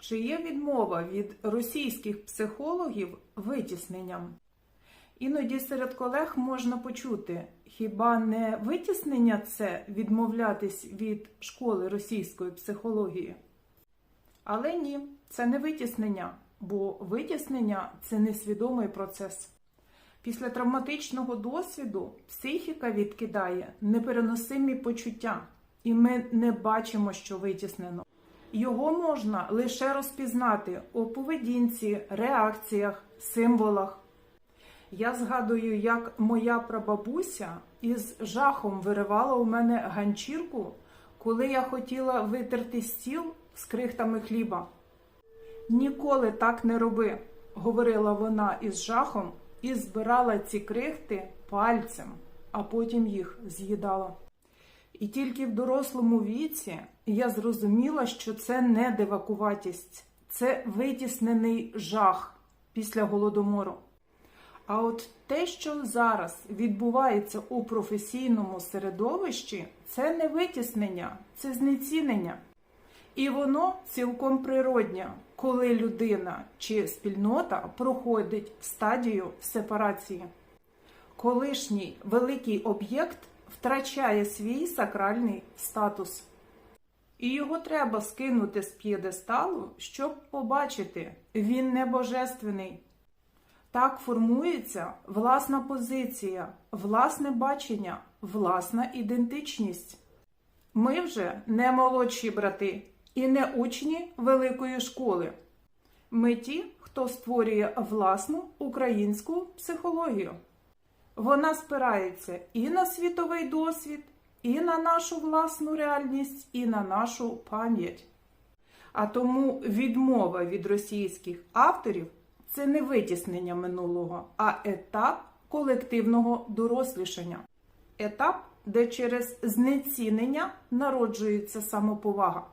чи є відмова від російських психологів витісненням? Іноді серед колег можна почути, хіба не витіснення це відмовлятись від школи російської психології? Але ні, це не витіснення, бо витіснення це несвідомий процес. Після травматичного досвіду психіка відкидає непереносимі почуття, і ми не бачимо, що витіснено. Його можна лише розпізнати у поведінці, реакціях, символах. Я згадую, як моя прабабуся із жахом виривала у мене ганчірку, коли я хотіла витерти стіл з крихтами хліба. Ніколи так не роби, говорила вона із жахом і збирала ці крихти пальцем, а потім їх з'їдала. І тільки в дорослому віці я зрозуміла, що це не дивакуватість, це витіснений жах після голодомору. А от те, що зараз відбувається у професійному середовищі, це не витіснення, це знецінення. І воно цілком природнє, коли людина чи спільнота проходить стадію сепарації. Колишній великий об'єкт втрачає свій сакральний статус. І його треба скинути з п'єдесталу, щоб побачити, він не божественний. Так формується власна позиція, власне бачення, власна ідентичність. Ми вже не молодші брати і не учні великої школи. Ми ті, хто створює власну українську психологію. Вона спирається і на світовий досвід, і на нашу власну реальність, і на нашу пам'ять. А тому відмова від російських авторів це не витіснення минулого, а етап колективного дорослішання. Етап, де через знецінення народжується самоповага.